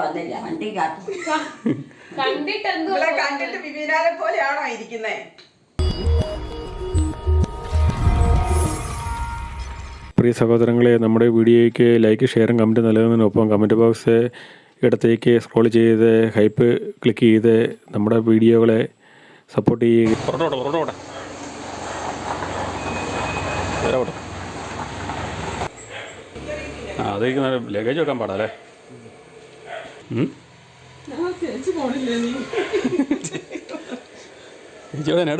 വന്നില്ല കണ്ടിട്ട് ഇവിടെ കണ്ടിട്ട് വിവീനാലെ പോലെയാണോ ഇരിക്കുന്നേ? പ്രിയ സഹോദരങ്ങളെ നമ്മുടെ വീഡിയോയ്ക്ക് ലൈക്ക് ഷെയറും കമന്റ് നൽകുന്നതിനൊപ്പം കമന്റ് ബോക്സ് ഇടത്തേക്ക് സ്ക്രോൾ ചെയ്ത് ഹൈപ്പ് ക്ലിക്ക് ചെയ്ത് നമ്മുടെ വീഡിയോകളെ സപ്പോർട്ട് ചെയ്യുക. അതേക്ക് ലഗേജ് വെക്കാൻ പാടല്ലേ? ചേച്ചി എന്നെ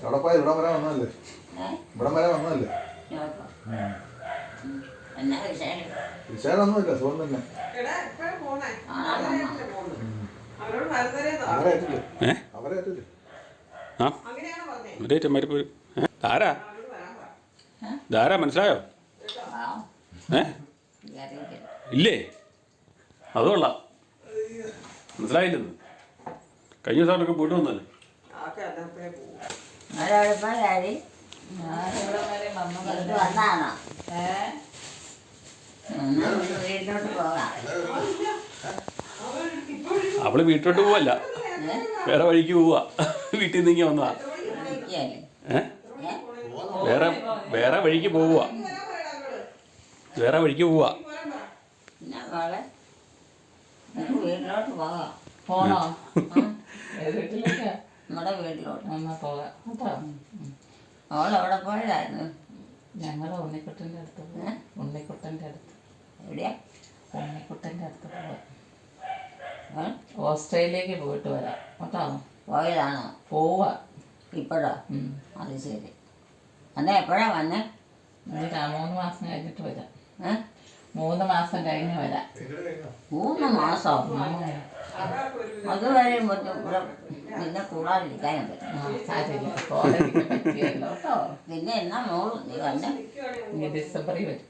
എവിടെ പോയി ഇവിടെ വരെ വന്നതല്ലേ? ഇവിടെ വരെ വന്നതല്ലേ? എന്നാ വിശേഷം. വിശേഷമൊന്നുമില്ല സുഖം തന്നെ. ആ, ധാരാ? ധാരാ മനസ്സിലായോ? ഏ? ഇല്ലേ? അത് കൊള്ളാം. മനസ്സിലായില്ലെന്ന്. കഴിഞ്ഞ ദിവസമൊക്കെ പോയിട്ട് വന്നല്ലേ? ആക്കെ അവൾ വീട്ടിലോട്ട് പോവല്ല. വേറെ വഴിക്ക് പോവാ. വീട്ടിൽ നിന്ന് ഇങ്ങനെ വന്നതാ. ഏ? വേറെ വേറെ വഴിക്ക് പോവുക വേറെ വഴിക്ക് പോവാ. നമ്മുടെ വീട്ടിലോട്ട് എന്നാ പോകാം കേട്ടോ അവിടെ പോയതായിരുന്നു. ഞങ്ങൾ ഉണ്ണിക്കുട്ടന്റെ അടുത്ത് ഉണ്ണിക്കുട്ടന്റെ അടുത്ത്. എവിടെയാ? ഉണ്ണിക്കുട്ടന്റെ അടുത്ത് പോവാ. ഓസ്ട്രേലിയക്ക് പോയിട്ട് വരാം. കേട്ടോ? പോയതാണോ? പോവാ. ഇപ്പോഴോ. അത് ശരി. എന്നാ എപ്പോഴാ വന്നേ? എന്നിട്ടാ മൂന്ന് മാസം കഴിഞ്ഞിട്ട് വരാം. മൂന്ന് മാസം കഴിഞ്ഞ് വരാം. മൂന്ന് മാസോ? അതുവരെ പിന്നെ കൂടാതിരിക്കാനും പറ്റും. പിന്നെ എന്നാ മോൾ? നീ വന്നെ? ഡിസംബറിൽ വരും?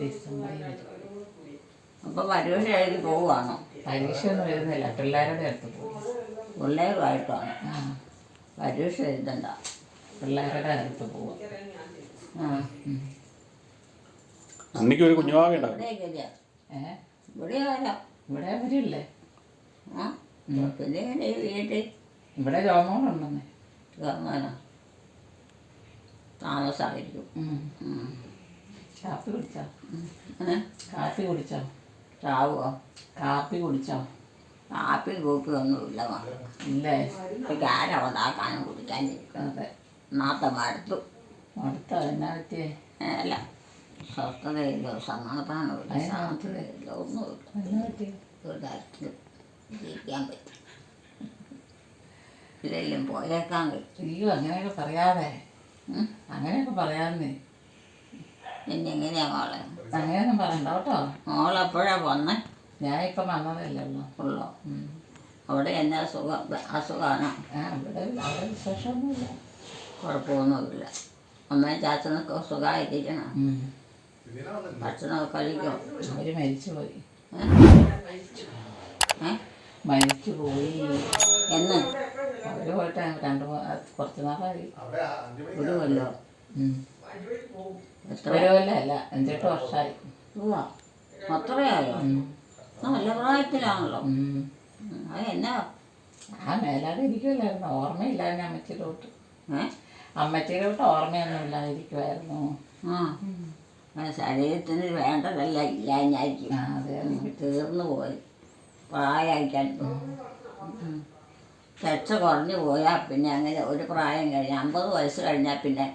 ഡിസംബറിൽ വരും അപ്പൊ പരീക്ഷ എഴുതി പോവുകയാണോ? പരീക്ഷ ഒന്നും വരുന്നില്ല പിള്ളേരുടെ അടുത്ത് പോകും പിള്ളേരുമായിട്ടാണ്. പരീക്ഷ എഴുതണ്ട. പിള്ളേരുടെ അടുത്ത് പോവാ. ആ. അന്നിക്ക് ഒരു കുഞ്ഞുവാവ ഉണ്ടാവും ഇവിടെ വരാം ഇവിടെ വരില്ലേ ആ? പിന്നെ ഇങ്ങനെ ഈ വീട്ടിൽ? ഇവിടെ രോമങ്ങളുണ്ടെന്നേ താമസമായിരിക്കും. ഉം. കാപ്പി കുടിച്ചോ? കാപ്പി കുടിച്ചോ? ചാവോ? കാപ്പി കുടിച്ചോ? കാപ്പി കൂപ്പി ഒന്നും ഇല്ല ഇല്ലേ? ആരാ ഉണ്ടാക്കാനും കുടിക്കാനും അതെ. നാത്ത മടുത്തു. മടുത്തോ? എന്നാ പറ്റിയേ? അല്ല. സ്വസ്ഥതയില്ലോ. സമാധാനമില്ല ശാന്തതയില്ല. ഒന്നുമില്ല ഒരു തരത്തിലും ജീവിക്കാൻ പറ്റും ഇല്ലെങ്കിലും പോയേക്കാൻ കഴിയും അയ്യോ അങ്ങനെയൊക്കെ പറയാതെ. അങ്ങനെയൊക്കെ പറയാന്നേ പിന്നെ എങ്ങനെയാ മോളെ? അങ്ങനെയൊന്നും പറയണ്ട കേട്ടോ. മോളെപ്പോഴാ പോന്നെ ഞാൻ ഇപ്പം വന്നതല്ലേ ഉള്ളൂ അവിടെ എന്നാ അസുഖം അസുഖമാണോ ആ ഇവിടെ അവിടെ വിശേഷമൊന്നുമില്ല. കുഴപ്പമൊന്നുമില്ല. അമ്മയും ചാച്ചനൊക്കെ സുഖമായിരിക്കണം ഉം. ഭക്ഷണമൊക്കെ കഴിക്കും? അവർ മരിച്ചു പോയി മരിച്ചു പോയി. എന്ന്? അവർ പോയിട്ട് രണ്ട് കുറച്ച് നാളായി. ഒരു കൊല്ലോ. എത്ര കൊല്ലമല്ല? അഞ്ചെട്ട് വർഷമായി. അത്രയായോ. നല്ല പ്രായത്തിലാണല്ലോ. അത് എന്നാ? ആ മേലാതെ ഇരിക്കുമല്ലായിരുന്നു ഓർമ്മയില്ലായിരുന്നു അമ്മച്ചിയിലോട്ട് അമ്മച്ചിയിലോട്ട് ഓർമ്മയൊന്നും ഇല്ലാതിരിക്കുമായിരുന്നു ആ. ശരീരത്തിന് വേണ്ടതല്ല ഇല്ലാഞ്ഞായിരിക്കും. അതെ തീർന്നു പോയി. പ്രായമായിക്കാൻ രക്ഷ കുറഞ്ഞു പോയാൽ പിന്നെ അങ്ങനെ ഒരു പ്രായം കഴിഞ്ഞ് അമ്പത് വയസ്സ് കഴിഞ്ഞാൽ പിന്നെ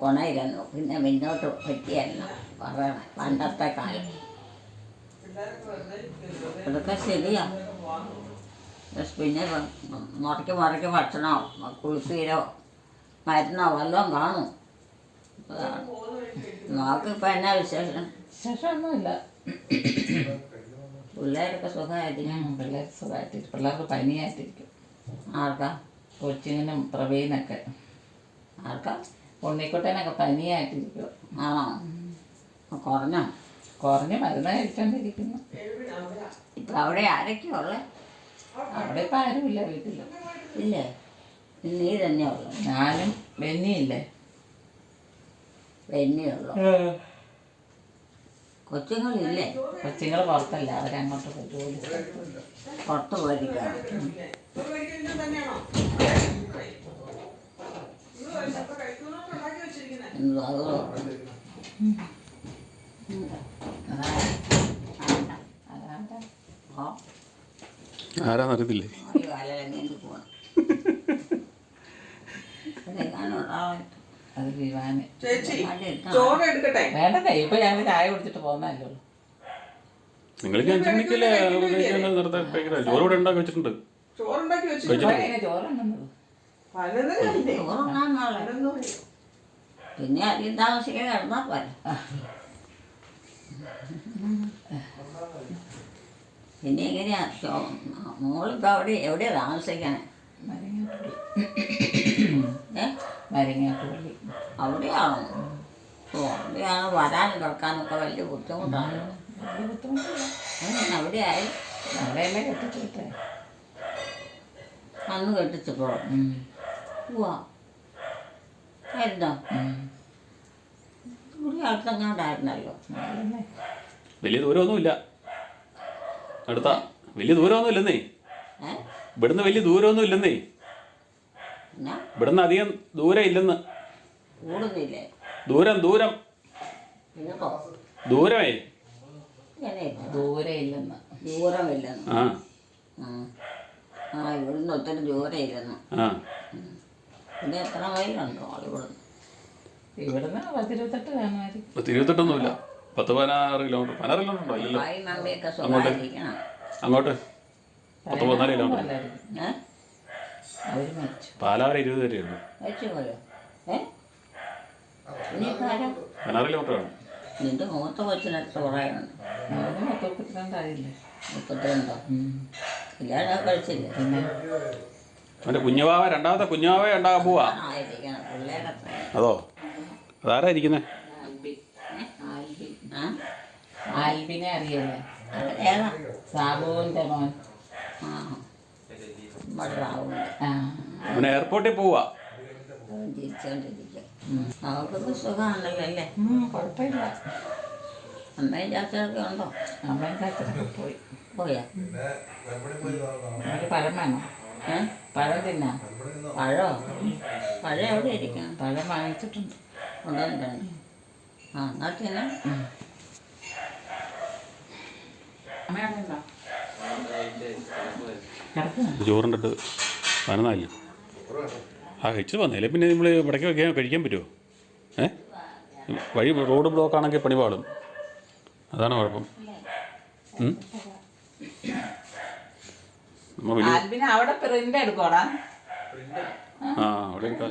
കൊണയില്ലെന്നു പിന്നെ മുന്നോട്ട് പറ്റിയല്ല. പറയണം പണ്ടത്തെ കാലം. ഇതൊക്കെ ശരിയാ. പിന്നെ മുറയ്ക്ക് മുറയ്ക്ക് ഭക്ഷണമോ കുളിപ്പീരോ മരുന്നോ വല്ലതും കാണും. നോക്കിപ്പോൾ എന്നാ വിശേഷം? വിശേഷമൊന്നുമില്ല. പിള്ളേരൊക്കെ സുഖമായിട്ടിരിക്കും പിള്ളേർ സുഖമായിട്ടിരിക്കും. പിള്ളേർക്ക് പനിയായിട്ടിരിക്കും. ആർക്കാ? കൊച്ചിനും പ്രവീനൊക്കെ ആർക്കാ? ഉണ്ണിക്കുട്ടനൊക്കെ പനിയായിട്ടിരിക്കും. ആണോ? കുറഞ്ഞോ? കുറഞ്ഞ് മരുന്ന് കഴിച്ചോണ്ടിരിക്കുന്നു. ഇപ്പം അവിടെ ആരൊക്കെയാ ഉള്ളത് അവിടെ ഇപ്പം ആരുമില്ല വീട്ടിൽ ഇല്ലേ? നീ തന്നെ ഉള്ളു. ഞാനും ബെന്നിയില്ലേ? വെന്നിയുള്ളു കൊച്ചുങ്ങളില്ലേ? കൊച്ചുങ്ങൾ പുറത്തല്ല. അവരങ്ങോട്ട് പോയി. ജോലി. പുറത്ത് പോയിരിക്കണം ഒരു വൈകിട്ട് തന്നെയാണോ ഇത് ഇപ്പൊ കഴിക്കുന്നോണ്ട് ഉണ്ടാക്കി വെച്ചിരിക്കുന്നെ. അതോ ആരാന്നറിയത്തില്ലേ അത് വിവാന് വേണ്ടതേ ഇപ്പൊ ഞങ്ങൾ ചായ കുടിച്ചിട്ട് പോകുന്നല്ലേ നിർത്താൻ കഴിക്കില്ല ചോറ് ഇവിടെ ഉണ്ടാക്കി വെച്ചിട്ടുണ്ട്. ചോറുണ്ടാക്കി വെച്ചിട്ടുണ്ട്. ഇവിടെ പിന്നെ അധികം താമസിക്കാൻ കിടന്നാൽ പോലെ പിന്നെ എങ്ങനെയാ? ചോ- അവിടെ എവിടെയാ താമസിക്കണേ? വരങ്ങാട്ടുപള്ളി അവിടെയാണോ? ഓ അവിടെയാണ് വരാനും കിടക്കാനൊക്കെ വലിയ ബുദ്ധിമുട്ടാണ്. അങ്ങനെ അവിടെയായി. അവിടെയല്ലേ കെട്ടിച്ചിട്ടേ അന്ന് കെട്ടിച്ചപ്പോ. പോവാ ആയിരുന്നോ ഇവിടെ അടുത്തെങ്ങാണ്ടായിരുന്നല്ലോ. വലിയ ദൂരമൊന്നുമില്ല. അടുത്ത വലിയ ദൂരമൊന്നും ഇല്ലെന്നേ ഏ? ഇവിടുന്ന് വലിയ ദൂരമൊന്നും ഇല്ലെന്നേ എന്നാ? ഇവിടുന്ന് അധികം ദൂരം ഇല്ലെന്ന്. കൂടുന്നില്ലേ? ദൂരം ദൂരം. ദൂരമേ. ഇങ്ങനെ ദൂരെ ഇല്ലെന്ന് ദൂരമില്ലെന്ന്. ആ. ആ ആ ഇവിടുന്ന് ഒത്തിരി ദൂരം ഇല്ലെന്ന് ആ പിന്നെ എത്ര മൈലുണ്ടോ ഇവിടുന്ന്? ഇവിടുന്ന് പത്തിരുപത്തെട്ട് കാണുമായിരിക്കും പത്ത് പതിനാറ് കിലോമീറ്റർ. പതിനാറ് കിലോമീറ്റർ ഉണ്ടോ? ഇല്ലല്ലോ. ഭായി മമ്മിയൊക്കെ സുഖമായിരിക്കണം. അങ്ങോട്ട്. പത്ത് പതിനാല് കിലോമീറ്റർ. അല്ലായിരിക്കും ഏ? അവർ മരിച്ചു. പാലാവരെ ഇരുപത് പോയോ? ഇനിയിപ്പോൾ ആരാ? പതിനാറ് കിലോമീറ്റർ ആണ് നിന്റെ മൂത്ത കൊച്ചിന് എത്ര പറയാനുണ്ട് അവന് മുപ്പത്തിരണ്ടായില്ലേ മുപ്പത്തിരണ്ടോ കല്യാണം കഴിച്ചില്ലേ? പിന്നെ? അവന്റെ കുഞ്ഞുവാവ രണ്ടാമത്തെ കുഞ്ഞുവാവ ഉണ്ടാകാൻ പോവാ. അതോ? അതാരാ ഇരിക്കുന്നത് ആൽബിനെ അറിയല്ലേ സാബുവിന്റെ മോൻ. അവൻ എയർപോർട്ടിൽ പോവാ. അവർക്കൊക്കെ സുഖമാണല്ലോ അല്ലേ? കുഴപ്പമില്ല. അമ്മയും ചാച്ചയൊക്കെ ഉണ്ടോ? അമ്മയും ചാച്ചനൊക്കെ പോയി. പോയാ? പരമാണോ പഴം വേണോ ഏ പഴം തിന്നാ? പഴോ? പഴം എവിടെ ഇരിക്കാം പഴം വാങ്ങിച്ചിട്ടുണ്ട്. കൊണ്ടുവന്നിട്ടാണ് ആ എന്നാ തന്നെ. അമ്മയാണോ കിടക്കുന്നു ചോറുണ്ടിട്ട് പതിനൊന്നായില്ല ആ കഴിച്ചു വന്നേലേ പിന്നെ നമ്മൾ ഇവിടേക്ക് വെക്കാൻ കഴിക്കാൻ പറ്റുമോ ഏ? വഴി റോഡ് ബ്ലോക്ക് ആണെങ്കിൽ പണി പാടും അതാണ് കുഴപ്പം. ആൽബിന് അവിടെ പ്രിന്റ് എടുക്കോടാ ആ അവിടെ എടുക്കാം.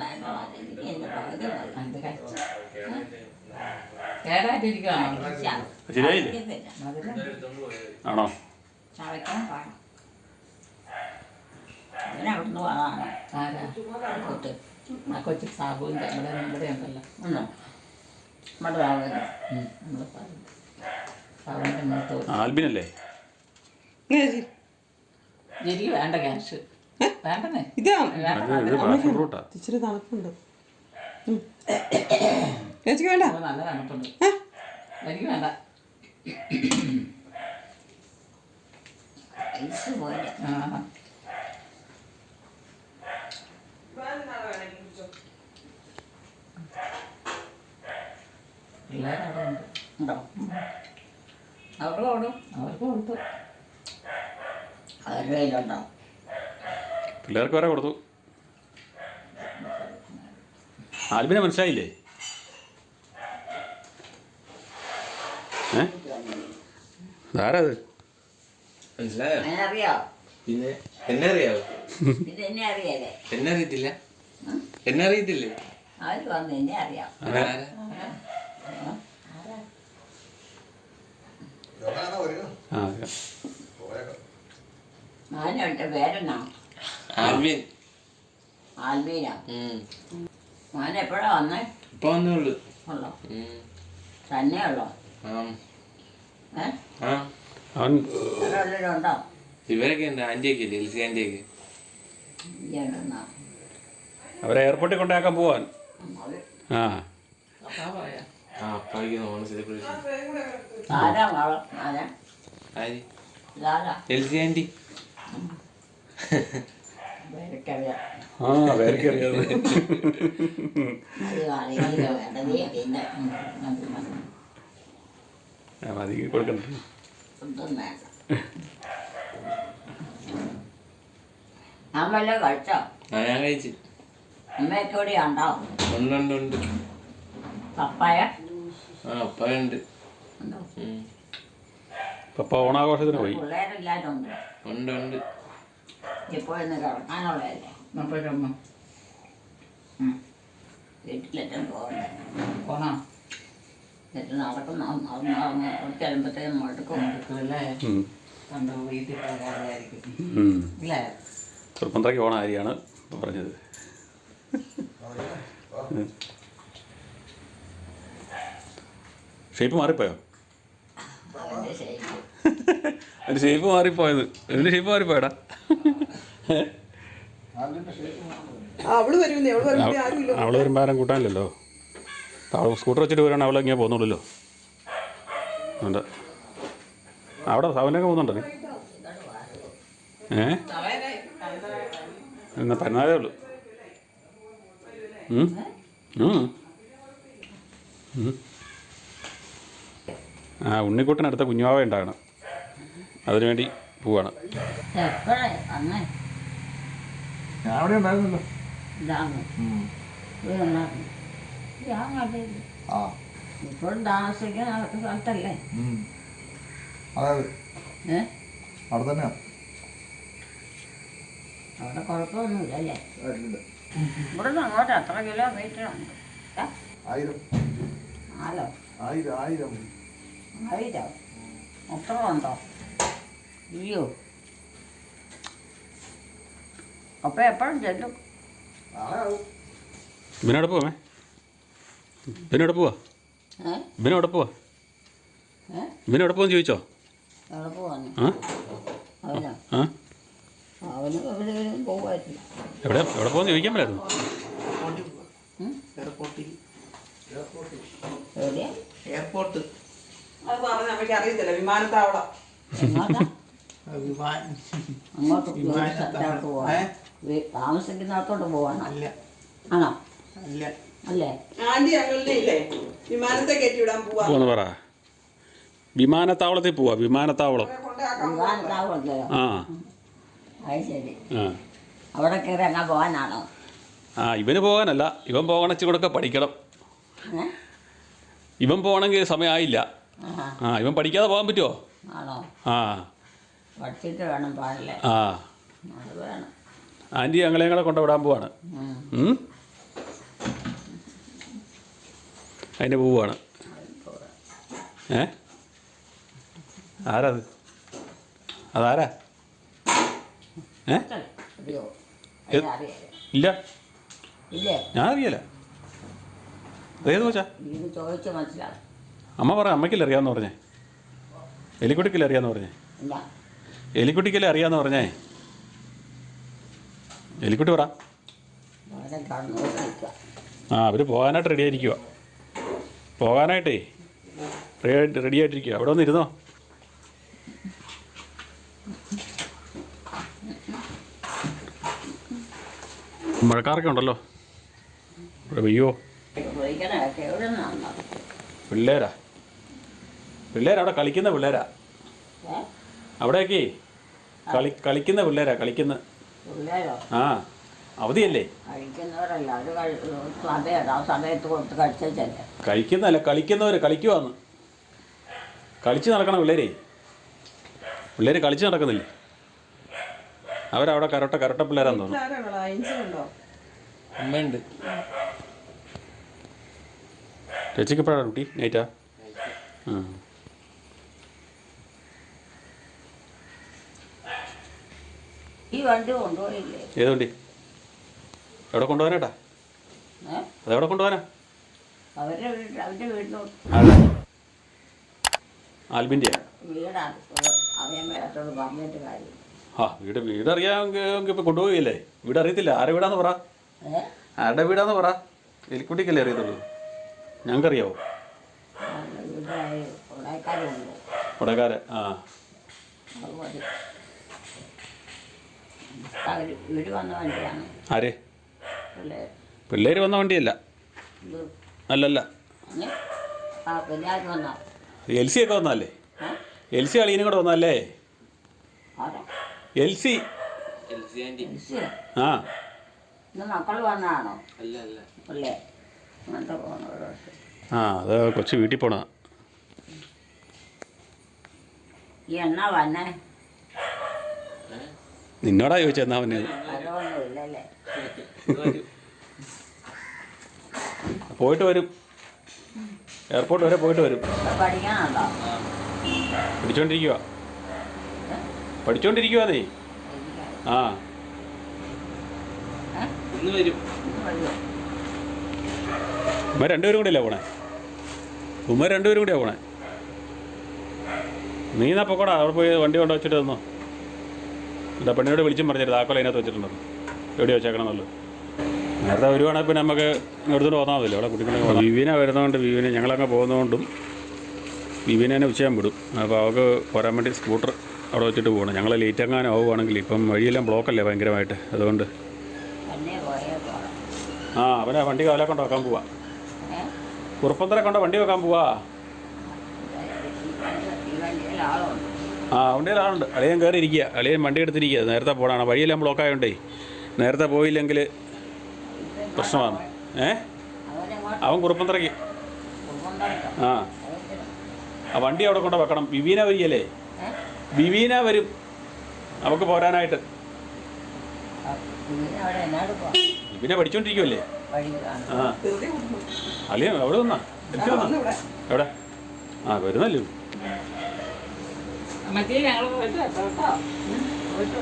ശരിയായില്ലേ. ആണോ? കൊച്ചു. സാബുവിന്റെ ഉണ്ടല്ലോ. ഉണ്ടോ? നമ്മുടെ സാബുവിന്റെ. ആൽബിനല്ലേ? ജിരി വേണ്ട ക്യാഷ്. വേണ്ടന്നേ. ഇതാ ഇച്ചിരി തണുപ്പുണ്ട്. ചേച്ചിക്ക് വേണ്ട. നല്ല തണുപ്പുണ്ട്. എനിക്ക് വേണ്ട. പിള്ളേരവിടെ ഉണ്ട്. ഉണ്ടോ അവിടെ ഓടും അവർക്ക് കൊടുത്തു അവരുടെ കയ്യിലുണ്ടോ പിള്ളേർക്ക് വരെ കൊടുത്തു. ആൽബിനെ മനസ്സിലായില്ലേ? ഏ? മനസ്സിലായോ? പിന്നെ എന്നെ അറിയാവോ ഇത് എന്നെ അറിയാലേ എന്നെ അറിയത്തില്ല എന്നെ അറിയത്തില്ലേ വന്ന് എന്നെ അറിയാം? ആ അതെ. മാനോട്ട് പേരെന്നാ? ആൽവിൻ ആൽബീന. മാൻ എപ്പോഴാ വന്നേ? ഇപ്പൊ വന്നേ ഉള്ളു. ഉള്ളോ? തന്നെ ഉള്ളോ? അവൻ ഉണ്ടോ? ഇവരൊക്കെ ഉണ്ട്. ആന്റിയൊക്കെ ഇല്ലേ? എൽസി ആന്റിയൊക്കെ. അവരെ എയർപോർട്ടിൽ കൊണ്ടാക്കാൻ പോവാൻ. ആ. അപ്പാ പറയാ ആ അപ്പായിക്ക് ഓണം സെലിബ്രേഷൻ ആരാ വളം ആരാ? ആര്? ഇതാരാ? LC anti. പേരക്കറിയാം ആ പേരക്കറിയാതെ. മതി കൊടുക്കണ്ട ഒന്നും വേണ്ട. ഞാൻ വല്ല കഴിച്ചോ? ആ ഞാൻ കഴിച്ച്. അമ്മയൊക്കെ ഇവിടെ ഉണ്ടോ? ഉണ്ട് ഉണ്ട് ഉണ്ട്. പപ്പായ? ആ അപ്പായുണ്ട് ഉണ്ടോ. പപ്പ ഓണാഘോഷത്തിന് പോയി. പിള്ളേരെല്ലാരും ഉണ്ട് ഉണ്ട്. എപ്പോഴൊന്ന് കിടക്കാനുള്ളതല്ലേ എപ്പോഴൊന്ന് വീട്ടിലെത്തും പോകണ്ടേ പോണോ? എന്നിട്ട് നടക്കുന്ന. നടന്ന് നടന്ന് കുറച്ച് കഴിയുമ്പോഴത്തേക്കും മടുക്കും. അല്ലേ ഉം. കണ്ടു വീട്ടിൽ പോകാതായിരിക്കും ഉം. ഇല്ലേ? ചെറുപ്പന്തറയ്ക്ക് ഓണാരിയാണ് പറഞ്ഞത്. ഷേപ്പ് മാറിപ്പോയോ? അവന്റെ അതിന്റെ ഷേപ്പ് മാറിപ്പോയത്. അതിന്റെ ഷേപ്പ് മാറിപ്പോയടാ. അവൾ അവൾ വരുമ്പോ ആരും അവൾ കൂട്ടാനില്ലല്ലോ. അവൾ സ്കൂട്ടർ വെച്ചിട്ട് വരാണ് അവളെ ഇങ്ങനെ പോകുന്നുള്ളല്ലോ ഉണ്ട്. അവിടെ സവനൊക്കെ പോകുന്നുണ്ടോ ഏ? എന്നാ പരന്നാലേ ഉള്ളൂ. ആ ഉണ്ണിക്കുട്ടനടുത്ത കുഞ്ഞുവാവ ഉണ്ടാകണം. അതിനുവേണ്ടി പോവാണ്. ഇപ്പോഴും താമസിക്കുന്ന സ്ഥലത്തല്ലേ? ഉം. അതെ ഏ? അവിടെ തന്നെയാ. അവിടെ കുഴപ്പമൊന്നുമില്ല അല്ലേ. ഇവിടുന്ന് അങ്ങോട്ട് എത്ര കിലോമീറ്റർ ഉണ്ട്? ഏ? ആയിരം. നാലോ? ആയിരം ആയിരം. ആയിരോ? അത്ര ഉണ്ടോ? അയ്യോ അപ്പോൾ എപ്പോഴും ചെല്ലും ഇവനോടെ പോവേ ഇവനോടെ പോവാ ഇവനോടെ പോവാ ഇവനോടെ പോവാന്ന് ചോദിച്ചോ എവിടെ എവിടെ എവിടെ പോകുന്ന ചോദിക്കാൻ പറ്റായിരുന്നു എയർപോർട്ട് അത് പറഞ്ഞ നമുക്ക് അറിയത്തില്ല വിമാനത്താവളം അങ്ങോട്ട്. സ്ഥലത്തോട്ട് പോവാൻ ഏ? താമസിക്കുന്നിടത്തോട്ട് പോവാണോ അല്ല. ആണോ? അല്ല. അല്ലേ? ആന്റി ഞങ്ങളുടെ ഇല്ലേ? വിമാനത്തെ കയറ്റി വിടാൻ പോവാ. പോന്ന് പറ. വിമാനത്താവളത്തിൽ പോവാ. വിമാനത്താവളം. വിമാനത്താവളത്തിലോ ആ അത് ശരി ആ. അവിടെ കയറി അങ്ങ് പോകാനാണോ ആ ഇവന് പോകാനല്ല ഇവൻ പോകണച്ചു കൂടെ പഠിക്കണം. ഏ? ഇവൻ പോകണമെങ്കിൽ സമയമായില്ല. ആ. ഇവൻ പഠിക്കാതെ പോകാൻ പറ്റുമോ ആണോ? ആ. പഠിച്ചിട്ട് വേണം പാടില്ലേ? ആ. അത് വേണം. ആന്റി ഞങ്ങളെയും കൂടെ കൊണ്ടുവിടാൻ പോവാണ്? അതിന് പോവാണ്. ഏ? ആരാത് അതാരാ? ഏ? ഇല്ല. ഞാൻ അറിയല്ല അതേത് മനസ്സിലാവും. അമ്മ പറ അമ്മക്കില്ല അറിയാമെന്ന് പറഞ്ഞേ? എലിക്കുട്ടിക്കില്ല അറിയാമെന്ന് പറഞ്ഞേ? എലിക്കുട്ടിക്കല്ലേ അറിയാന്ന് പറഞ്ഞേ? എലിക്കുട്ടി പറ. ആ അവർ പോകാനായിട്ട് റെഡി ആയിരിക്കുക പോകാനായിട്ടേ റെഡി ആയിട്ടിരിക്കുക അവിടെ ഒന്ന് ഇരുന്നോ? ഉണ്ടല്ലോ. ഇവിടെ പെയ്യോ? പിള്ളേരാ. പിള്ളേരാ അവിടെ കളിക്കുന്ന പിള്ളേരാ. അവിടെയൊക്കെ കളി കളിക്കുന്ന പിള്ളേരാ കളിക്കുന്ന. പിള്ളേരോ? ആ അവധിയല്ലേ? കഴിക്കുന്നവരല്ല അവർ കഴി സമയം ആ സമയത്ത് കൊടുത്ത് കഴിച്ചല്ലേ കഴിക്കുന്നതല്ല കളിക്കുന്നവർ കളിക്കുവാന്ന്. കളിച്ച് നടക്കണം പിള്ളേരെ. പിള്ളേർ കളിച്ച് നടക്കുന്നില്ലേ? അവരവിടെ കരട്ട കരട്ട പിള്ളേരാന്ന് തോന്നുന്നു. അമ്മയുണ്ട് ചേച്ചിക്ക് എപ്പോഴാണ് കുട്ടി നൈറ്റാ? ആ. ഈ വണ്ടി കൊണ്ടുപോയില്ലേ ഏത് വണ്ടി? എവിടെ കൊണ്ടുപോകാനാട്ടാ അതെവിടെ കൊണ്ടുപോകാനാ? അവരുടെ വീട്ടിൽ അവരുടെ വീട്ടിലോട്ട് അതെ ആൽബിന്റെയാ? വീടാ അവൻ വേറത്തോട് പറഞ്ഞിട്ട് കാര്യം ആ വീട് വീട് അറിയാമെങ്കിൽ ഇപ്പം കൊണ്ടുപോയില്ലേ വീട് അറിയത്തില്ല. ആരുടെ വീടാന്ന് പറ. ആരുടെ വീടാന്ന് പറ. എലിക്കുട്ടിക്കല്ലേ അറിയത്തുള്ളൂ. ഞങ്ങൾക്കറിയാവോ? കൊടക്കാരെ ആ അത് മതി അവർ വീട് വന്ന വണ്ടിയാണ് ആര്? പിള്ളേര് വന്ന വണ്ടിയല്ല. അല്ലല്ല. എൽ സി ഒക്കെ വന്നല്ലേ? എൽ സി അളീനും കൂടെ വന്നല്ലേ? എൽ സി ആ. ആ അത് കൊച്ചു വീട്ടിൽ പോണ എന്നാ വന്നേ. നിന്നോടാ ചോദിച്ചത് എന്നാ പിന്നെ വരവൊന്നും ഇല്ലല്ലേ പോയിട്ട് വരും. എയർപോർട്ട് വരെ പോയിട്ട് വരും. പഠിച്ചോണ്ടിരിക്കുക പഠിച്ചോണ്ടിരിക്കുക അതേ ആ. വരും. ഉമ്മ രണ്ടുപേരും കൂടെ അല്ലേ പോണേ? ഉമ്മ രണ്ടുപേരും കൂടെയാ പോണേ? നീ എന്നാ പൊക്കോടാ? അവിടെ പോയി വണ്ടി കൊണ്ടുവച്ചിട്ട് തന്നോ എന്താ പെണ്ണിനോട് വിളിച്ചും പറഞ്ഞിരുന്നു. താക്കോൽ അതിനകത്ത് വെച്ചിട്ടുണ്ടെന്ന് എവിടെ വെച്ചേക്കണം എന്നുള്ളത്. നേരത്തെ വരുവാണെങ്കിൽ പിന്നെ നമുക്ക് എടുത്തുകൊണ്ട് പോന്നാൽ മതില്ലോ അവിടെ കുട്ടികളെ വിവിനെ വരുന്നതുകൊണ്ട് വിവിനെ ഞങ്ങളങ്ങ് പോകുന്നതുകൊണ്ടും വിവിനെ തന്നെ ഉച്ചയാൻ വിടും. അപ്പോൾ അവൾക്ക് പോരാൻ വേണ്ടി സ്കൂട്ടർ അവിടെ വെച്ചിട്ട് പോകണം. ഞങ്ങൾ ലേറ്റ് എങ്ങാനും ആവുകയാണെങ്കിൽ ഇപ്പം വഴിയെല്ലാം ബ്ലോക്കല്ലേ ഭയങ്കരമായിട്ട്. അതുകൊണ്ട് ആ അവനെ വണ്ടി കാലെ കൊണ്ട് വെക്കാൻ പോവാ. കുറപ്പന്തരെ കൊണ്ട് വണ്ടി വെക്കാൻ പോവാ. ആ വണ്ടിയിൽ ആളുണ്ട്. അളിയൻ കയറി ഇരിക്കുക അളിയൻ വണ്ടി എടുത്തിരിക്കുക. നേരത്തെ പോകണം വഴിയെല്ലാം ബ്ലോക്ക് ആയതുകൊണ്ടേ നേരത്തെ പോയില്ലെങ്കിൽ പ്രശ്നമാണ്. ഏ? അവൻ കുറുപ്പന്തറയ്ക്ക്. ആ. ആ വണ്ടി അവിടെ കൊണ്ട് വെക്കണം. വിവീന വരികയല്ലേ? വിവീന വരും. നമുക്ക് പോരാനായിട്ട്. വിവീന പഠിച്ചോണ്ടിരിക്കുമല്ലേ ആ. അളിയൻ എവിടെ വന്നാ? എവിടെ? ആ വരുന്നല്ലോ. അമ്മച്ചി ഞങ്ങൾ പോയിട്ട് വരാം കേട്ടോ പോയിട്ട്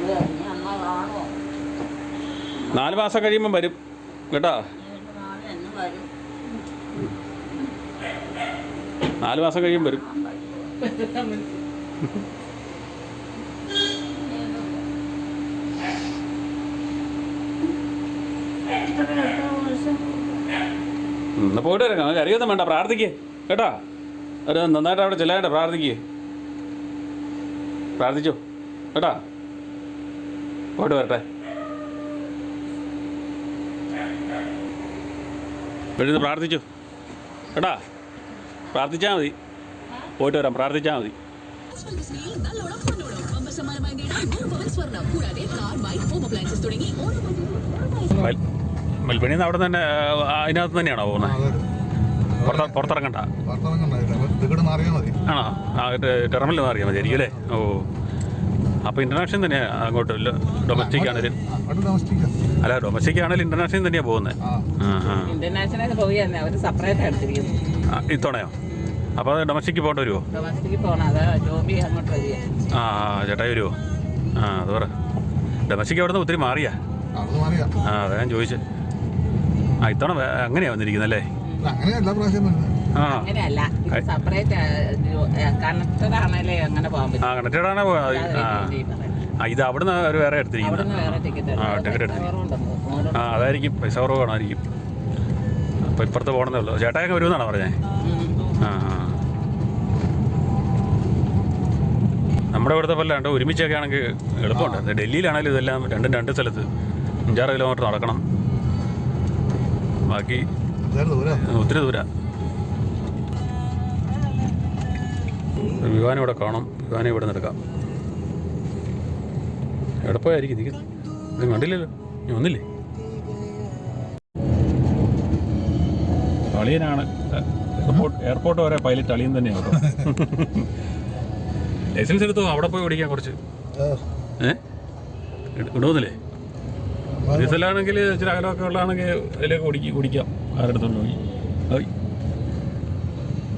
ഇത് അമ്മ കാണുമോ നാല് മാസം കഴിയുമ്പം വരും. കേട്ടോ? ഇനിയൊരു നാളെ എന്ന് വരും. നാല് മാസം കഴിയുമ്പോൾ വരും. എന്നാ പോയിട്ട് വരാം. നമുക്ക് അറിയൊന്നും വേണ്ട. പ്രാർത്ഥിക്കേ. കേട്ടോ? ഒരു നന്നായിട്ട് അവിടെ ചെല്ലാനായിട്ട് പ്രാർത്ഥിക്കേ. പ്രാർത്ഥിച്ചു. കേട്ടാ. പോയിട്ട് വരട്ടെ. എഴുതി പ്രാർത്ഥിച്ചു. കേട്ടാ. പ്രാർത്ഥിച്ചാൽ മതി. പോയിട്ട് വരാം പ്രാർത്ഥിച്ചാൽ മതി. നല്ലോണം പൊന്നോണം ഒമ്പ സമ്മാനമായി നേടാൻ ഒരു പവൻ സ്വർണം കൂടാതെ കാർ ബൈക്ക് ഹോം അപ്ലയൻസസ് തുടങ്ങി ഓരോ മൽ- മൽപ്പണിയിൽ നിന്ന് അവിടെ തന്നെ അതിനകത്ത് തന്നെയാണോ പോകുന്നത് പുറത്തിറങ്ങണ്ട? ആണോ? ആ ടെർമിനൽ മാറിയാൽ മതി ആയിരിക്കും അല്ലേ? ഓ. അപ്പോൾ ഇന്റർനാഷണൽ തന്നെയാണ് അങ്ങോട്ട് ഡൊമസ്റ്റിക് ആണെങ്കിലും അല്ല ഡൊമസ്റ്റിക് ആണെങ്കിലും ഇന്റർനാഷണൽ തന്നെയാണ് പോകുന്നത് ഇന്റർനാഷണൽ ഇത്തവണയോ? അപ്പോൾ ഡൊമസ്റ്റിക് പോകേണ്ടി വരുമോ ആ ആ ചേട്ടായി വരുമോ ആ അത് പറ. ഡൊമസ്റ്റിക് അവിടെ നിന്ന് ഒത്തിരി മാറിയാ? ആ അതാ ഞാൻ ചോദിച്ചത് ആ ഇത്തവണ അങ്ങനെയാണ് അങ്ങനെയാ വന്നിരിക്കുന്നല്ലേ? അങ്ങനെ എല്ലാ പ്രാവശ്യം ആ. അങ്ങനെയല്ല ഇത് സെപ്പറേറ്റ് കണക്റ്റഡ് ആണല്ലേ അങ്ങനെ പോകാൻ പറ്റും. ആ കണക്റ്റഡ് ആണ് പോ- ആ. ആ ഇത് അവിടുന്ന് അവർ വേറെ എടുത്തിരിക്കുന്നത് അവിടുന്ന് വേറെ ടിക്കറ്റ് ആ ടിക്കറ്റ് എടുത്തു. ആ അതായിരിക്കും. പൈസ കുറവ് കാണുമായിരിക്കും അപ്പോൾ ഇപ്പുറത്ത് പോകണമെന്നേ ഉള്ളൂ. ചേട്ടായൊക്കെ വരുമെന്നാണ് പറഞ്ഞത് ആ ആ. നമ്മുടെ ഇവിടുത്തെ പോലെ രണ്ട് ഒരുമിച്ചൊക്കെ ആണെങ്കിൽ എളുപ്പമുണ്ട്. ഡൽഹിയിലാണെങ്കിലും ഇതെല്ലാം രണ്ടും രണ്ട് സ്ഥലത്ത് അഞ്ചാറ് കിലോമീറ്റർ നടക്കണം. ബാക്കി ഒത്തിരി ദൂരം. വിവാനം ഇവിടെ കാണാം. വിവാനം ഇവിടെ നിന്ന് എടുക്കാം. എവിടെ പോയായിരിക്കും? നീ ഇത് കണ്ടില്ലല്ലോ. നീ ഒന്നില്ലേ അളിയനാണ്. എയർപോർട്ട് വരെ പൈലറ്റ് അളിയൻ തന്നെയാണ് ലൈസൻസ് എടുത്തോ? അവിടെ പോയി ഓടിക്കാൻ കുറച്ച്. ഏ? ഇടുന്നില്ലേ ഡീസലാണെങ്കിൽ ഇച്ചിരി അകലമൊക്കെ ഉള്ളതാണെങ്കിൽ അതിലേക്ക് ഓടിക്കി കുടിക്കാം ആരുടെ നോക്കി പോയി. ഓയ്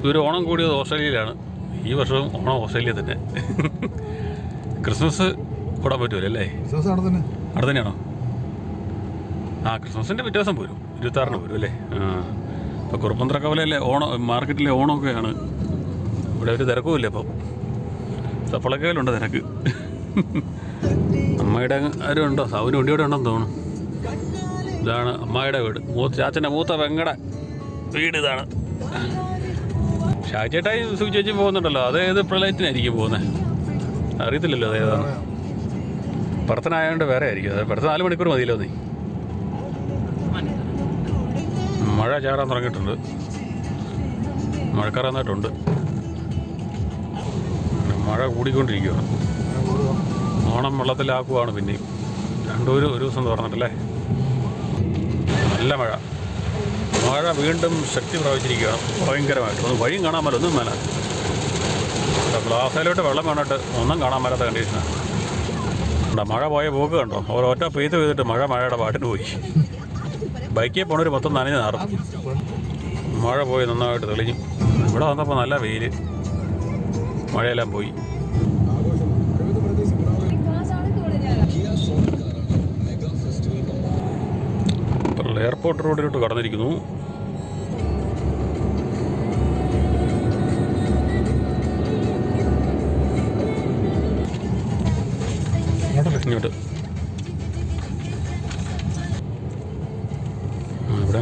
ഒരു ഓണം കൂടിയത് ഓസ്ട്രേലിയയിലാണ്. ഈ വർഷവും ഓണം ഓസ്ട്രേലിയ തന്നെ. ക്രിസ്മസ് കൂടാൻ പറ്റുമല്ലോ അല്ലേ? വിശ്വാസം അവിടെ തന്നെ. അവിടെ തന്നെയാണോ? ആ ക്രിസ്മസിന്റെ പിറ്റേ പോരും പോരും. ഇരുപത്താറിന് പോരും അല്ലേ? ആ. ഇപ്പോൾ കുറുപ്പന്തറ ഓണം മാർക്കറ്റിലെ ഓണമൊക്കെയാണ്. ഇവിടെ ഒരു തിരക്കുമില്ല ഇപ്പം. സപ്പളക്കയിലുണ്ട് തിരക്ക് അമ്മയുടെ ആരും ഉണ്ടോ? സൗന് വണ്ടിയോടെ ഉണ്ടെന്ന് തോന്നുന്നു. ഇതാണ് അമ്മായിയുടെ വീട്. മൂത്ത ചാച്ചന്റെ മൂത്ത പെങ്ങടെ വീട് ഇതാണ്. ഷാച്ചേട്ടായി സൂചിച്ച് പോകുന്നുണ്ടല്ലോ. അത് ഏത് പ്രളയത്തിനായിരിക്കും പോകുന്നത് അറിയത്തില്ലല്ലോ അത് ഏതാണ് വേറെ ആയിരിക്കും. അത് പറത്ത നാല് മണിക്കൂർ മതിയല്ലോ നീ. മഴ ചാറാൻ തുടങ്ങിയിട്ടുണ്ട്. മഴക്കാർ നന്നായിട്ടുണ്ട് മഴ കൂടിക്കൊണ്ടിരിക്കുകയാണ് ഓണം വെള്ളത്തിലാക്കുവാണ് പിന്നെയും. രണ്ടൂര് ഒരു ദിവസം തുറന്നിട്ടല്ലേ? നല്ല മഴ. മഴ വീണ്ടും ശക്തി പ്രാപിച്ചിരിക്കുകയാണ്. ഭയങ്കരമായിട്ട്. ഒന്ന് വഴിയും കാണാൻ മേല ഒന്നും മേല. ഗ്ലാസ്സിലോട്ട് വെള്ളം വേണിട്ട് ഒന്നും കാണാൻ മേലാത്ത കണ്ടീഷനാണ് കണ്ടോ മഴ പോയ പോക്ക് കണ്ടോ? ഒരൊറ്റ പെയ്ത് പെയ്തിട്ട് മഴ മഴയുടെ പാട്ടിന് പോയി. ബൈക്കിൽ പോണൊരു മൊത്തം നനഞ്ഞ് നാറും. മഴ പോയി നന്നായിട്ട് തെളിഞ്ഞു. ഇവിടെ വന്നപ്പോൾ നല്ല വെയിൽ മഴയെല്ലാം പോയി ഇപ്പോൾ എയർപോർട്ട് റോഡിലോട്ട് കടന്നിരിക്കുന്നു. ഇങ്ങോട്ട് ആ, ഇവിടെ.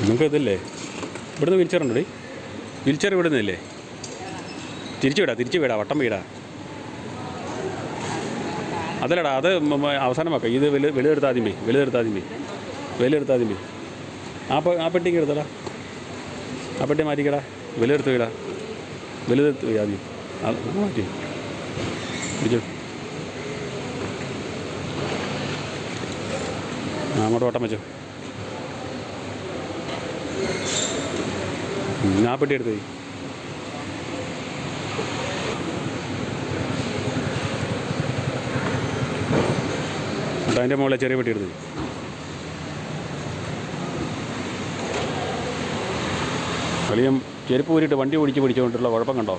നിങ്ങൾക്ക് ഇതില്ലേ ഇവിടുന്ന് വീൽ ചെയർ ഉണ്ടോ വീൽ ചെയർ ഇവിടുന്നില്ലേ? തിരിച്ചു വിടാ തിരിച്ചു വിടാ വട്ടം വീടാ. അതല്ലടാ അത് അവസാനം വെക്കാം. ഇത് വെളു വെളിയെടുത്താദ്യം പോയി വെളിയെടുത്താദ്യം പോയി വെളിയെടുത്താദ്യം പോയി ആ ആ പെട്ടിക്ക് എടുത്തടാ. ആ പെട്ടി മാറ്റിക്കടാ വെളിയെടുത്ത് വീടാ. വെളിയെടുത്ത് പോയി ആദ്യം. മാറ്റി. പിടിച്ചു. അങ്ങോട്ട് വട്ടം വെച്ചോ. ആ പെട്ടി എടുത്തേ കേട്ടോ അതിന്റെ മുകളിൽ ചെറിയ പെട്ടി എടുത്തേ. കളിയും ചെരുപ്പ് ഊരിയിട്ട് വണ്ടി ഓടിച്ച് പിടിച്ചുകൊണ്ടുള്ള കുഴപ്പം കണ്ടോ?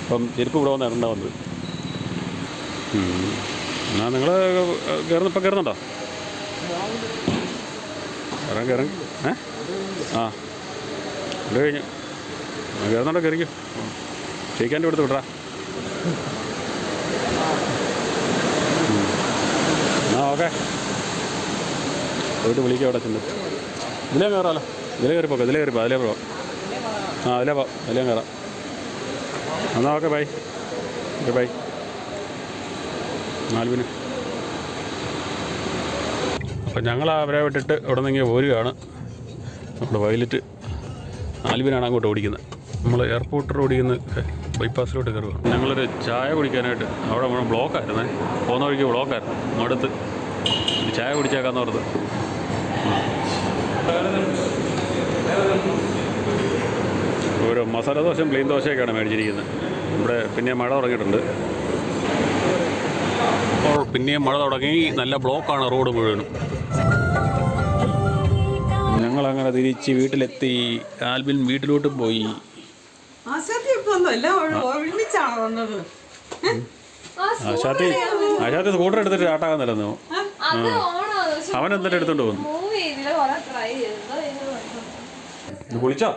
അപ്പം ചെരുപ്പ് ഇവിടെ വന്ന് വന്നത്. എന്നാൽ എന്നാ നിങ്ങൾ കയറുന്ന ഇപ്പം കയറുന്നുണ്ടോ കയറാൻ കയറാൻ ഏ? ആ. ഇത് കഴിഞ്ഞു. കയറുന്നുണ്ടോ കയറിക്കും. ഷെയ്ക്കാന്റെ കൊടുത്ത് വിട്രാ എന്നാ ഓക്കെ. പോയിട്ട് വിളിക്കാം അവിടെ ചെന്ന്. ഇതിലേ കയറാമല്ലോ ഇതിലേ കയറി പോക്കാം. ഇതിലേ കയറി പോ അതിലേ പോവാം. ആ അതിലേ പോവാം. അതിലേ കയറാം. എന്നാൽ ഓക്കെ ബൈ. Okay bye. നാലുവിന് അപ്പം ഞങ്ങൾ അവരെ വിട്ടിട്ട് ഇവിടെ നിന്ന് ഇങ്ങനെ പോരുകയാണ്. നമ്മുടെ വയലറ്റ്. ആൽവിനാണ് അങ്ങോട്ട് ഓടിക്കുന്നത്. നമ്മൾ എയർപോർട്ടിൽ ഓടിക്കുന്ന ബൈപ്പാസിലോട്ട് കയറുക ഞങ്ങളൊരു ചായ കുടിക്കാനായിട്ട് അവിടെ മുഴുവൻ ബ്ലോക്കായിരുന്നേ. പോകുന്ന വഴിക്ക് ബ്ലോക്കായിരുന്നു. അടുത്ത് ഒരു ചായ കുടിച്ചേക്കാന്ന് ഓർത്ത്. ഒരു മസാല ദോശയും പ്ലെയിൻ ദോശയൊക്കെയാണ് മേടിച്ചിരിക്കുന്നത്. ഇവിടെ പിന്നെ മഴ തുടങ്ങിയിട്ടുണ്ട്. അപ്പോൾ പിന്നെയും മഴ തുടങ്ങി നല്ല ബ്ലോക്കാണ് റോഡ് മുഴുവനും. ഞങ്ങളങ്ങനെ തിരിച്ച് വീട്ടിലെത്തി. ആൽബിൻ വീട്ടിലോട്ട് പോയി. ആശാത്തി ആശാത്തി സ്കൂട്ടർ എടുത്തിട്ട് ആട്ടാകാൻ ഓണോ അവൻ എന്നിട്ട് എടുത്തോണ്ട് ഇന്ന് കുളിച്ചോ?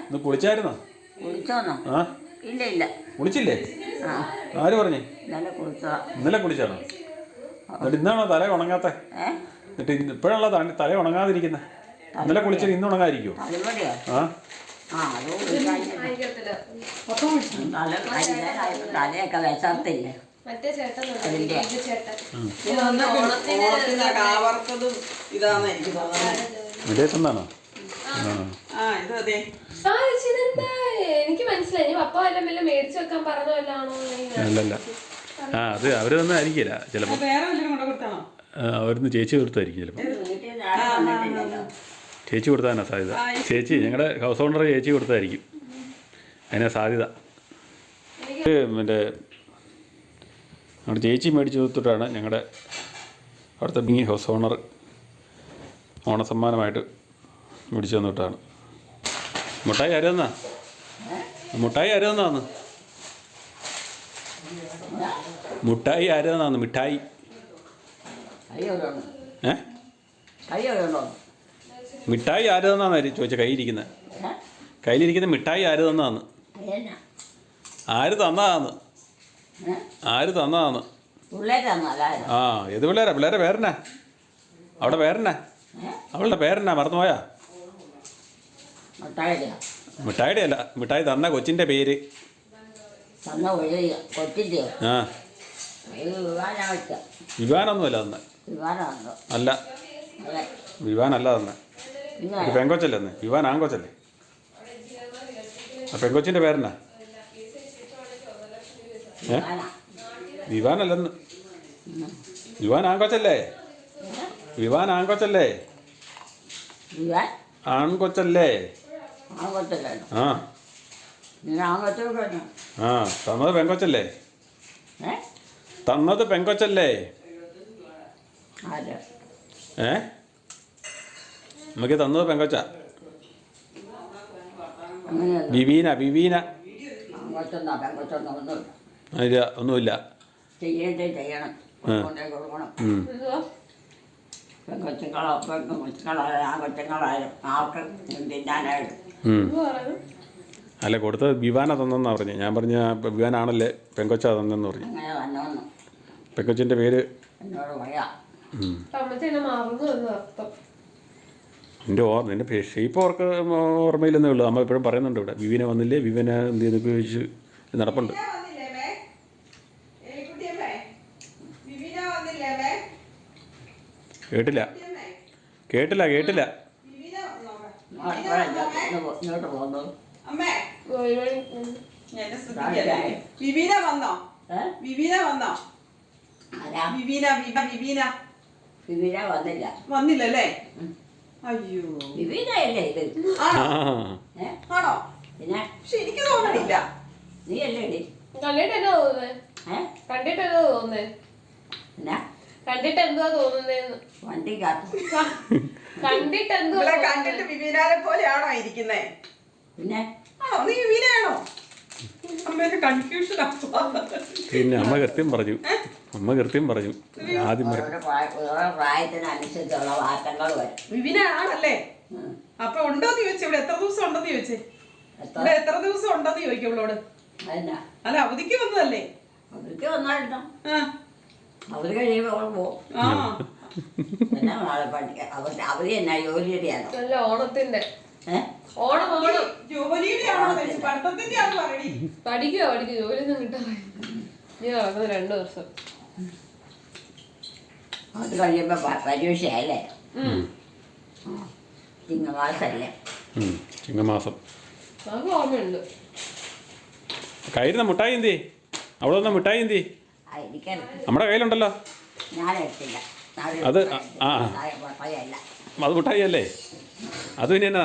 ഇന്ന് കുളിച്ചായിരുന്നോ? ആ. ഇല്ല ഇല്ല. കുളിച്ചില്ലേ? ആര് പറഞ്ഞേ? ഇന്നലെ കുളിച്ചോ ഇന്നലെ കുളിച്ചാണോ എന്നിട്ട് ഇന്നാണോ തല ഉണങ്ങാത്ത? എന്നിട്ട് തല തല ഉണങ്ങാതിരിക്കുന്നത് ഇന്നലെ കുളിച്ചത് ഇന്ന് ഉണങ്ങായിരിക്കും ആ തലയൊക്കെ വിശർത്തില്ലേ? മറ്റേ ചേട്ടൻ എനിക്ക് മനസ്സിലായി. ഇനി പപ്പ വല്ലതും വല്ല മേടിച്ചു വെക്കാൻ പറഞ്ഞ വല്ലാണോ അല്ലല്ല. ആ അത് അവർ തന്നെ ആയിരിക്കില്ല ചിലപ്പോ അവരിന്ന് ചേച്ചി കൊടുത്തായിരിക്കും ചിലപ്പോൾ ചേച്ചി കൊടുത്താനാ സാധ്യത. ചേച്ചി ഞങ്ങളുടെ ഹൗസ് ഓണർ ചേച്ചി കൊടുത്തായിരിക്കും അതിനാ സാധ്യത. മറ്റേ നമ്മുടെ ചേച്ചി മേടിച്ചു കൊടുത്തിട്ടാണ് ഞങ്ങളുടെ അവിടുത്തെ ബിങ്ങി ഹൗസ് ഓണർ ഓണസമ്മാനമായിട്ട് മേടിച്ചു തന്നിട്ടാണ്. മുട്ടായി ആരെന്നാ മുട്ടായി ആര് തന്നാന്ന്? മുട്ടായി ആര് തന്നാന്ന്? മിഠായി. ഏ? മിഠായി ആര് തന്നാന്ന് ചോദിച്ച കയ്യിലിരിക്കുന്നത് ഏ? കയ്യിലിരിക്കുന്ന മിഠായി ആര് തന്നാന്ന്? ആര് തന്നാന്ന്? ആര് തന്നാന്ന് ആ ഏത് പിള്ളേരാ? പിള്ളേരെ പേരനാ അവിടെ പേരനാ അവളുടെ പേരനാ മറന്നുപോയാ? മിഠായിടെ. മിഠായിയുടെ അല്ല മിഠായി തന്ന കൊച്ചിന്റെ പേര്. ആ. വിവാനൊന്നുമല്ല തന്നെ. അല്ല. വിവാനല്ല തന്നെ. ഒരു പെങ്കൊച്ചല്ലേ അന്ന്? വിവാൻ ആങ്കൊച്ചല്ലേ ആ പെങ്കൊച്ചിന്റെ പേരെന്നാ? ഏ? വിവാനാ വിവാനല്ലെന്ന് വിവാൻ ആങ്കൊച്ചല്ലേ വിവാൻ ആങ്കൊച്ചല്ലേ വിവാൻ ആൺകൊച്ചല്ലേ? ആ. ആ തന്നത് പെങ്കൊച്ചല്ലേ? തന്നത് പെങ്കൊച്ചല്ലേ? ഏ? നമുക്ക് തന്നത് പെങ്കൊച്ച. ബിബീന ബിബീന ഇല്ല ഒന്നുമില്ല. ആർക്ക് തിന്നാനായിട്ട്. പറയുന്നത് അല്ല കൊടുത്തത് ബിബാന തന്നെന്നാ പറഞ്ഞു. ഞാൻ പറഞ്ഞ ബിബാനാണല്ലേ പെങ്കൊച്ച തന്നെന്ന് പറഞ്ഞു. പെങ്കൊച്ചിന്റെ പെങ്കൊച്ചിന്റെ പേര് എന്നോട് പറയാം. ഉം. ഓർമ്മ എന്റെ ഷേപ്പ് ഓർക്ക് ഓർമ്മയില്ലെന്നേ ഉള്ളൂ. നമ്മൾ എപ്പോഴും പറയുന്നുണ്ട് ഇവിടെ. വിവിനെ വന്നില്ലേ? വിവിനെ എന്ത് ചെയ്ത്? ഉപയോഗിച്ച് നടപ്പുണ്ട്. വന്നില്ലേ മേ? എലിക്കുട്ടിയമ്മേ? വിവീന വന്നില്ലേ മേ? കേട്ടില്ല. കേട്ടില്ല കേട്ടില്ല. വിവീന വന്നോ വന്നോ വന്നില്ല. വന്നില്ലല്ലേ? അയ്യോ. വിവീനയല്ലേ ഇത്? ആണോ ആ. ഏ? ആണോ? പിന്നെ? പക്ഷെ എനിക്ക് തോന്നണില്ല. നീ അല്ലേ ഇടി കണ്ടിട്ട് എന്നാ തോന്നുന്നേ? ഏ? കണ്ടിട്ട് എന്താ തോന്നുന്നേ? പിന്നെ? കണ്ടിട്ട് എന്തുവാ തോന്നുന്നേന്ന് വണ്ടിക്കകത്ത് കണ്ടിട്ട് എന്തുവാ ഇവിടെ തോന്നുന്നേ? കണ്ടിട്ട് വിവീനാരെ പോലെയാണോ ഇരിക്കുന്നേ? പിന്നെ? ആണോ നീ വിവീനയാണോ കൺഫ്യൂഷൻ പിന്നെ അമ്മ കൃത്യം പറഞ്ഞു. അമ്മ കൃത്യം പറഞ്ഞു. ആദ്യം പ്രായത്തിനനുസരിച്ചുള്ള മാറ്റങ്ങൾ വരും. വിവീന ആണല്ലേ ഉം. അപ്പൊ ഉണ്ടോന്ന് ചോദിച്ചു ഇവിടെ എത്ര ദിവസം ഉണ്ടെന്ന് ചോദിച്ചേ? ഇവിടെ എത്ര ദിവസം ഉണ്ടെന്ന് ചോദിക്കും ഇവളോട് അല്ല അവധിക്ക് വന്നതല്ലേ? അവധിക്ക് വന്നാട്ടോ ആ. അവർ കഴിയുമ്പോൾ പോകും ആ. ജോലി അവർ എന്നാ ജോലിയുടെയാണോ അല്ല ഓണത്തിന്റെ. പഠിക്കുക പഠിക്കുക ജോലിയൊന്നും കിട്ടാതെ. രണ്ടു വർഷം അത് കഴിയുമ്പോ പരീക്ഷയല്ലേ? ഉം. തിങ്കളാഴ്ചല്ലേ ഉം. ചിങ്ങമാസം നമുക്ക് ഓർമ്മയുണ്ട്. കയ്യിരുന്ന മുട്ടായി എന്തി അവിടെ വന്ന മുട്ടായി എന്തി നമ്മുടെ കയ്യിലുണ്ടല്ലോ. അത് ആ, അത് മുട്ടായി അല്ലേ അത് പിന്നെ എന്നാ?